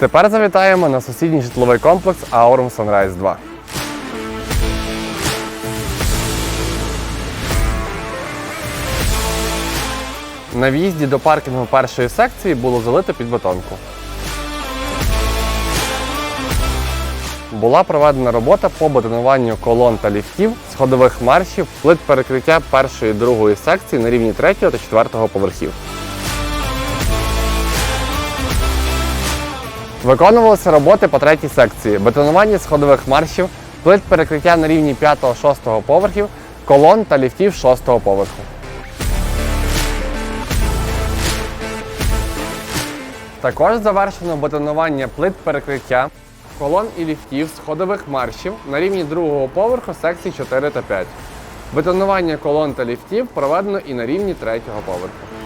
Тепер завітаємо на сусідній житловий комплекс Aurum Sunrise 2. На в'їзді до паркінгу першої секції було залито під бетонку. Була проведена робота по бетонуванню колон та ліфтів, сходових маршів, плит перекриття першої і другої секції на рівні третього та четвертого поверхів. Виконувалися роботи по третій секції: бетонування сходових маршів, плит перекриття на рівні 5-6 поверхів, колон та ліфтів 6 поверху. Також завершено бетонування плит перекриття, колон і ліфтів сходових маршів на рівні другого поверху секцій 4 та 5. Бетонування колон та ліфтів проведено і на рівні третього поверху.